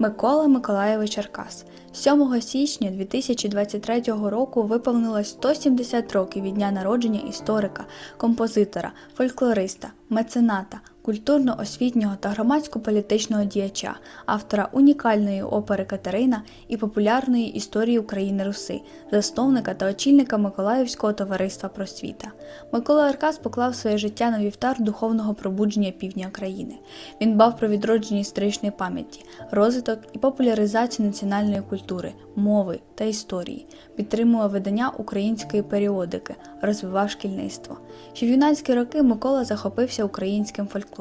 Микола Миколаєвич Аркас. 7 січня 2023 року виповнилось 170 років від дня народження історика, композитора, фольклориста, мецената, культурно-освітнього та громадсько-політичного діяча, автора унікальної опери Катерина і популярної історії України Руси, засновника та очільника Миколаївського товариства просвіта. Микола Аркас поклав своє життя на вівтар духовного пробудження півдня країни. Він дбав про відродження історичної пам'яті, розвиток і популяризацію національної культури, мови та історії, підтримував видання української періодики, розвивав шкільництво. Ще в юнацькі роки Микола захопився українським фольклором,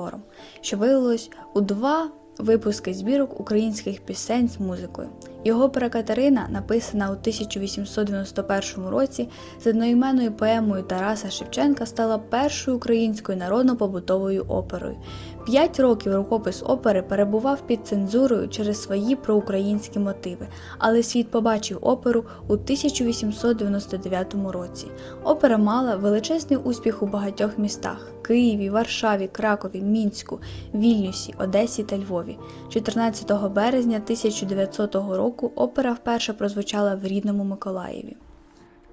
що виявилось у два випуски збірок українських пісень з музикою. Його опера Катерина, написана у 1891 році з одноіменною поемою Тараса Шевченка, стала першою українською народно-побутовою оперою. П'ять років рукопис опери перебував під цензурою через свої проукраїнські мотиви, але світ побачив оперу у 1899 році. Опера мала величезний успіх у багатьох містах Києві, Варшаві, Кракові, Мінську, Вільнюсі, Одесі та Львові. 14 березня 1900 року опера вперше прозвучала в рідному Миколаєві.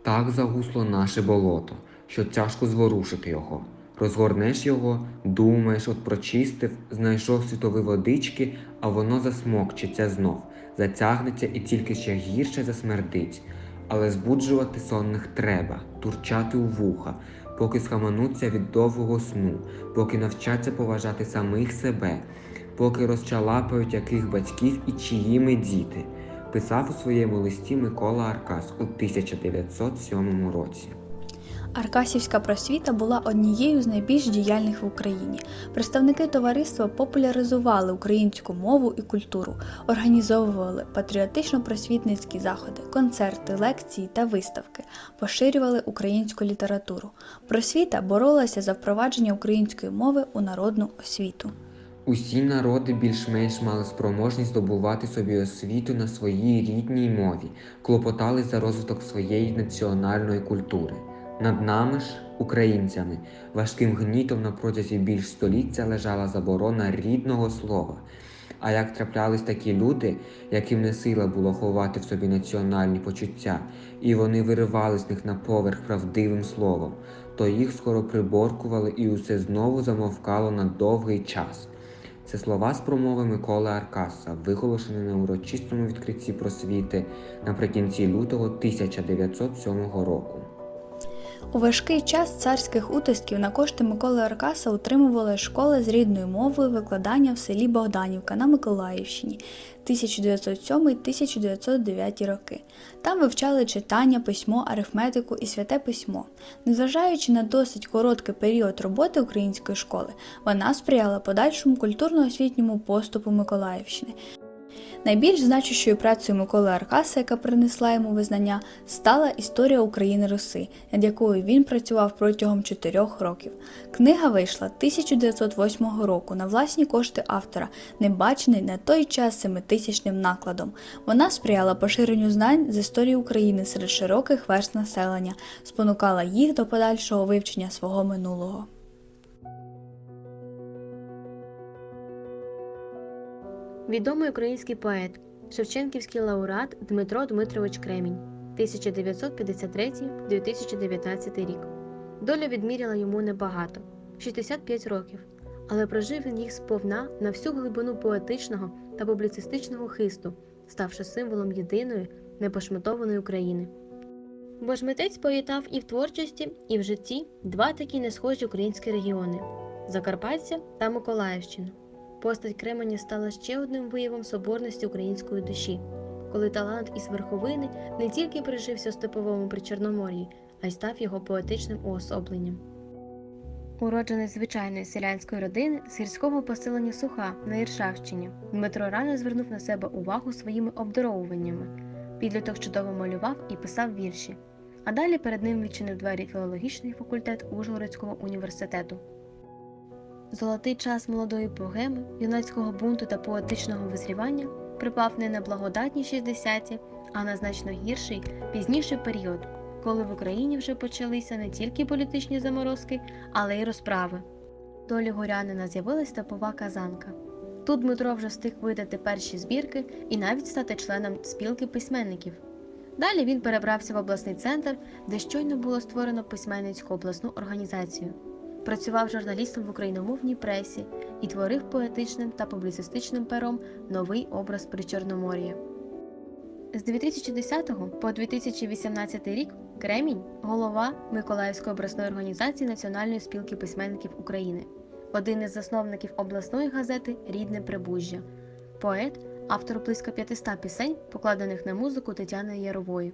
Так загусло наше болото, що тяжко зворушити його. Розгорнеш його, думаєш, от прочистив, знайшов світові водички, а воно засмокчеться знов, затягнеться і тільки ще гірше засмердить. Але збуджувати сонних треба, турчати у вуха, поки схаменуться від довгого сну, поки навчаться поважати самих себе, поки розчалапають яких батьків і чиїми діти, писав у своєму листі Микола Аркас у 1907 році. Аркасівська просвіта була однією з найбільш діяльних в Україні. Представники товариства популяризували українську мову і культуру, організовували патріотично-просвітницькі заходи, концерти, лекції та виставки, поширювали українську літературу. Просвіта боролася за впровадження української мови у народну освіту. Усі народи більш-менш мали спроможність здобувати собі освіту на своїй рідній мові, клопотали за розвиток своєї національної культури. Над нами ж, українцями, важким гнітом на протязі більш століття лежала заборона рідного слова. А як траплялись такі люди, яким не сила було ховати в собі національні почуття, і вони виривали з них на поверх правдивим словом, то їх скоро приборкували і усе знову замовкало на довгий час. Це слова з промови Миколи Аркаса, виголошені на урочистому відкритті просвіти наприкінці лютого 1907 року. У важкий час царських утисків на кошти Миколи Аркаса утримували школи з рідною мовою викладання в селі Богданівка на Миколаївщині 1907-1909 роки. Там вивчали читання, письмо, арифметику і святе письмо. Незважаючи на досить короткий період роботи української школи, вона сприяла подальшому культурно-освітньому поступу Миколаївщини. Найбільш значущою працею Миколи Аркаса, яка принесла йому визнання, стала історія України Руси, над якою він працював протягом чотирьох років. Книга вийшла 1908 року на власні кошти автора, не бачений на той час семитисячним накладом. Вона сприяла поширенню знань з історії України серед широких верст населення, спонукала їх до подальшого вивчення свого минулого. Відомий український поет, Шевченківський лауреат Дмитро Дмитрович Кремінь 1953-2019 рік. Доля відміряла йому небагато 65 років, але прожив він їх сповна на всю глибину поетичного та публіцистичного хисту, ставши символом єдиної непошматованої України. Бо ж поєднав і в творчості, і в житті два такі несхожі українські регіони Закарпаття та Миколаївщину. Постать Кременя стала ще одним виявом соборності української душі, коли талант із верховини не тільки прижився у степовому причорномор'ї, а й став його поетичним уособленням. Уроджений звичайної селянської родини з гірського поселення Суха на Іршавщині, Дмитро рано звернув на себе увагу своїми обдаровуваннями. Підліток чудово малював і писав вірші. А далі перед ним відчинив двері філологічний факультет Ужгородського університету. Золотий час молодої богеми, юнацького бунту та поетичного визрівання припав не на благодатні 60-ті, а на значно гірший, пізніший період, коли в Україні вже почалися не тільки політичні заморозки, але й розправи. Долі горянина з'явилась топова казанка. Тут Дмитро вже встиг видати перші збірки і навіть стати членом спілки письменників. Далі він перебрався в обласний центр, де щойно було створено письменницьку обласну організацію. Працював журналістом в україномовній пресі і творив поетичним та публіцистичним пером новий образ Причорномор'я. З 2010 по 2018 рік Кремінь голова Миколаївської обласної організації Національної спілки письменників України, один із засновників обласної газети Рідне Прибужжя, поет, автор близько 500 пісень, покладених на музику Тетяни Ярової.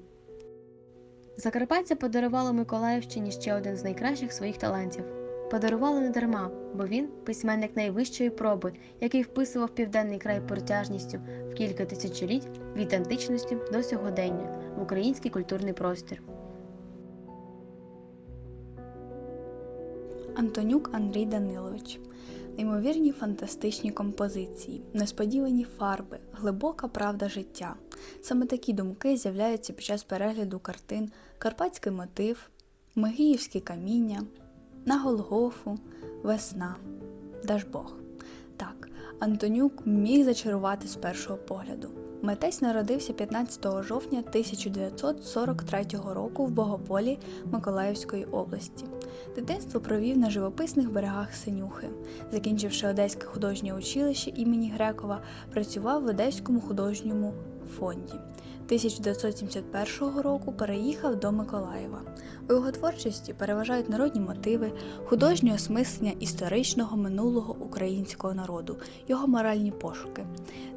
Закарпаття подарувало Миколаївщині ще один з найкращих своїх талантів. Подарувало не дарма, бо він письменник найвищої проби, який вписував південний край протяжністю в кілька тисячоліть від античності до сьогодення в український культурний простір. Антонюк Андрій Данилович. Неймовірні фантастичні композиції, несподівані фарби, глибока правда життя. Саме такі думки з'являються під час перегляду картин Карпатський мотив, Мигіївські каміння, На Голгофу, Весна, Дажбог. Так, Антонюк міг зачарувати з першого погляду. Митець народився 15 жовтня 1943 року в Богополі Миколаївської області. Дитинство провів на живописних берегах Синюхи. Закінчивши Одеське художнє училище імені Грекова, працював в Одеському художньому фонді. 1971 року переїхав до Миколаєва. У його творчості переважають народні мотиви, художнє осмислення історичного минулого українського народу, його моральні пошуки.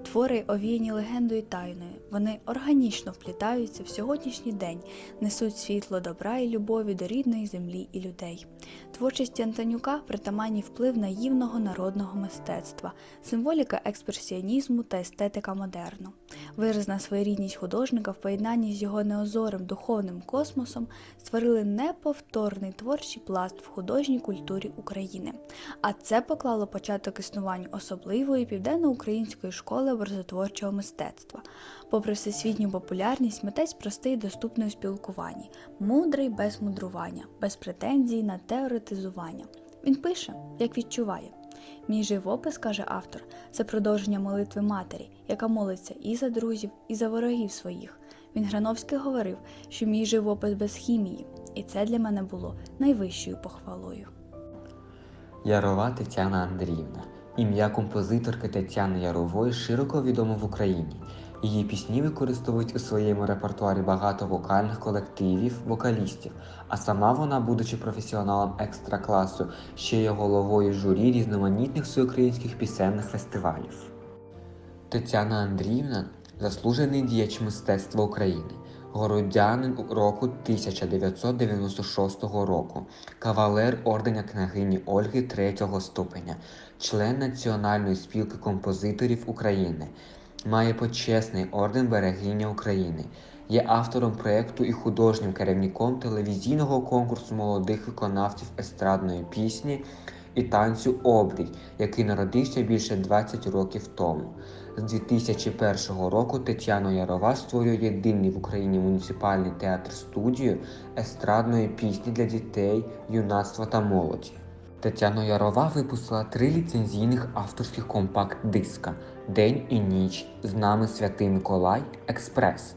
Твори овіяні легендою тайною. Вони органічно вплітаються в сьогоднішній день, несуть світло добра і любові до рідної землі і людей. Творчості Антонюка притаманні вплив наївного народного мистецтва, символіка експресіонізму та естетика модерну. Виразна своєрідність художника в поєднанні з його неозорим духовним космосом створили неповторний творчий пласт в художній культурі України. А це поклало початок існуванню особливої південноукраїнської школи образотворчого мистецтва. Попри всесвітню популярність, митець простий і доступний у спілкуванні, мудрий без мудрування, без претензій на теоретизування. Він пише, як відчуває. Мій живопис, каже автор, це продовження молитви матері, яка молиться і за друзів, і за ворогів своїх. Він Грановський говорив, що мій живопис без хімії, і це для мене було найвищою похвалою. Ярова Тетяна Андріївна. Ім'я композиторки Тетяни Ярової широко відомо в Україні. Її пісні використовують у своєму репертуарі багато вокальних колективів, вокалістів, а сама вона, будучи професіоналом екстра класу, ще є головою журі різноманітних всеукраїнських пісенних фестивалів. Тетяна Андріївна заслужений діяч мистецтва України, городянин року 1996 року, кавалер орденя княгині Ольги третього ступеня, член Національної спілки композиторів України, має почесний орден Берегиня України, є автором проєкту і художнім керівником телевізійного конкурсу молодих виконавців естрадної пісні і танцю Обрій, який народився більше 20 років тому. З 2001 року Тетяна Ярова створює єдиний в Україні муніципальний театр-студію естрадної пісні для дітей, юнацтва та молоді. Тетяна Ярова випустила три ліцензійних авторських компакт-диска День і ніч з нами Святий Миколай Експрес.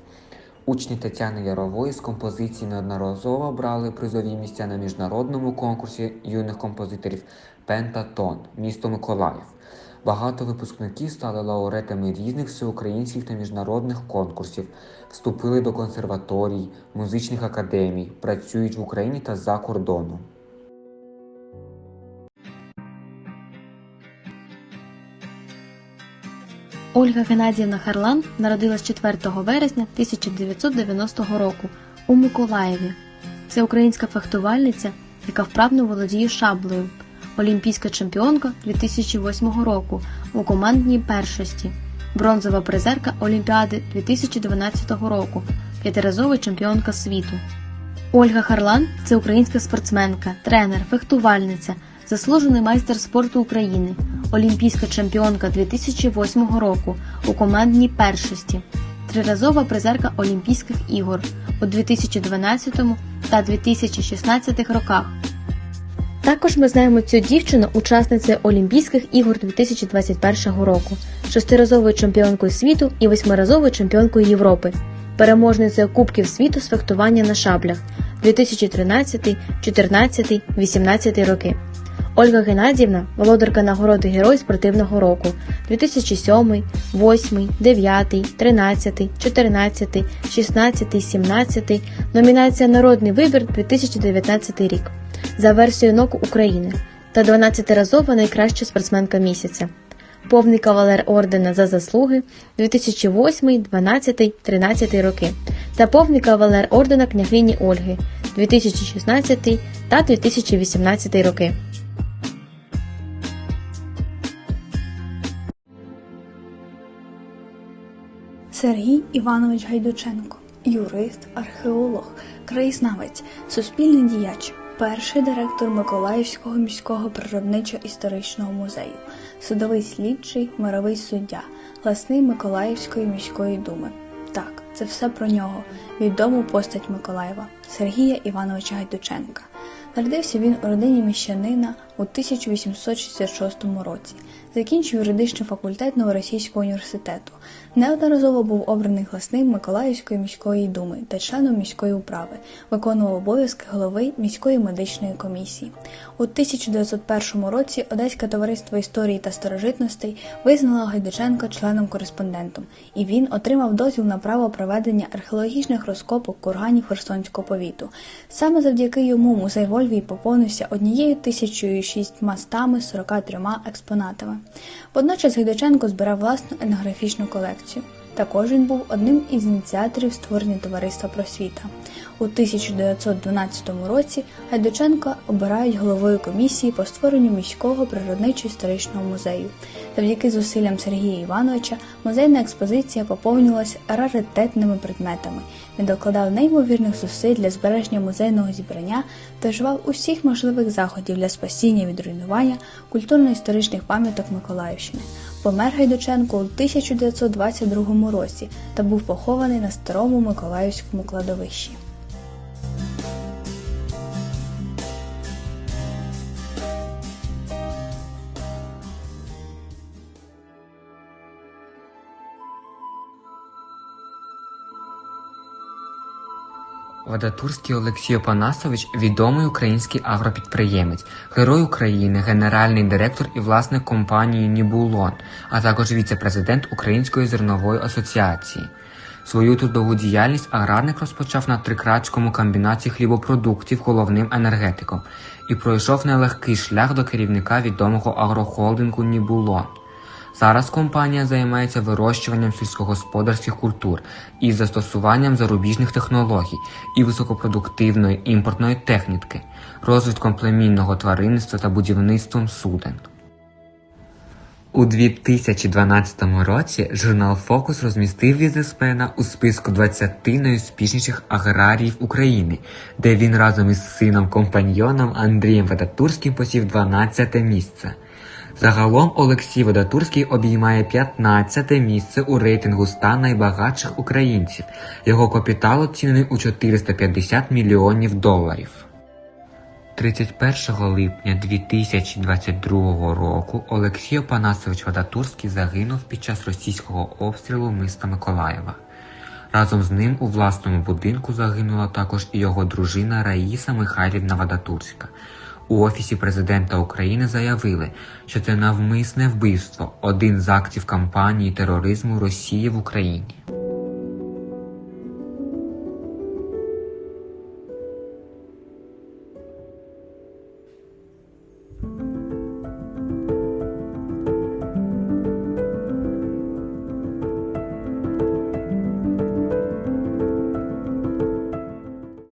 Учні Тетяни Ярової з композиції неодноразово брали призові місця на міжнародному конкурсі юних композиторів Пентатон, місто Миколаїв. Багато випускників стали лауреатами різних всеукраїнських та міжнародних конкурсів, вступили до консерваторій, музичних академій, працюють в Україні та за кордоном. Ольга Геннадіївна Харлан народилась 4 вересня 1990 року у Миколаєві. Це українська фехтувальниця, яка вправно володіє шаблею, олімпійська чемпіонка 2008 року у командній першості, бронзова призерка Олімпіади 2012 року, п'ятиразова чемпіонка світу. Ольга Харлан це українська спортсменка, тренер, фехтувальниця, заслужений майстер спорту України, олімпійська чемпіонка 2008 року у командній першості, триразова призерка Олімпійських ігор у 2012 та 2016 роках. Також ми знаємо цю дівчину учасницею Олімпійських ігор 2021 року, шестиразовою чемпіонкою світу і восьмиразовою чемпіонкою Європи, переможницею Кубків світу з фехтування на шаблях 2013, 14, 18 роки. Ольга Геннадіївна володарка нагороди Герой спортивного року 2007, 8, 9, 13, 14, 16, 17, номінація Народний вибір 2019 рік. За версією НОК України. Та 12-разова найкраща спортсменка місяця. Повний кавалер ордена за заслуги 2008, 12, 13 роки. Та повний кавалер ордена княгині Ольги 2016 та 2018 роки. Сергій Іванович Гайдученко, юрист, археолог, краєзнавець, суспільний діяч, перший директор Миколаївського міського природничо-історичного музею, судовий слідчий, мировий суддя, гласний Миколаївської міської думи. Так, це все про нього, відому постать Миколаєва, Сергія Івановича Гайдученка. Народився він у родині міщанина у 1866 році. Закінчив юридичний факультет Новоросійського університету. Неодноразово був обраний гласним Миколаївської міської думи та членом міської управи, виконував обов'язки голови міської медичної комісії. У 1901 році Одеське товариство історії та старожитностей визнало Гайдученка членом-кореспондентом, і він отримав дозвіл на право проведення археологічних розкопок курганів Херсонського повіту. Саме завдяки йому музей в Ольвії поповнився однією тисячою шістьма стами 43 експонатами. Водночас Гайдученко збирав власну етнографічну колекцію. Також він був одним із ініціаторів створення товариства просвіта. У 1912 році Гайдученка обирають головою комісії по створенню міського природничо-історичного музею. Завдяки зусиллям Сергія Івановича музейна експозиція поповнювалася раритетними предметами. Він докладав неймовірних зусиль для збереження музейного зібрання та вживав усіх можливих заходів для спасіння від руйнування культурно-історичних пам'яток Миколаївщини. Помер Гайдученко у 1922 році та був похований на старому Миколаївському кладовищі. Вадатурський Олексій Опанасович відомий український агропідприємець, герой України, генеральний директор і власник компанії Нібулон, а також віце-президент Української зернової асоціації. Свою трудову діяльність аграрник розпочав на Трикратському комбінаті хлібопродуктів головним енергетиком і пройшов нелегкий шлях до керівника відомого агрохолдингу Нібулон. Зараз компанія займається вирощуванням сільськогосподарських культур із застосуванням зарубіжних технологій і високопродуктивної імпортної техніки, розвитком племінного тваринництва та будівництвом суден. У 2012 році журнал Фокус розмістив бізнесмена у списку 20 найуспішніших аграріїв України, де він разом із сином компаньйоном Андрієм Вадатурським посів 12 місце. Загалом Олексій Водатурський обіймає 15 місце у рейтингу 100 найбагатших українців. Його капітал оцінений у 450 мільйонів доларів. 31 липня 2022 року Олексій Опанасович Вадатурський загинув під час російського обстрілу міста Миколаєва. Разом з ним у власному будинку загинула також і його дружина Раїса Михайлівна Вадатурська. У Офісі президента України заявили, що це навмисне вбивство, один з актів кампанії тероризму Росії в Україні.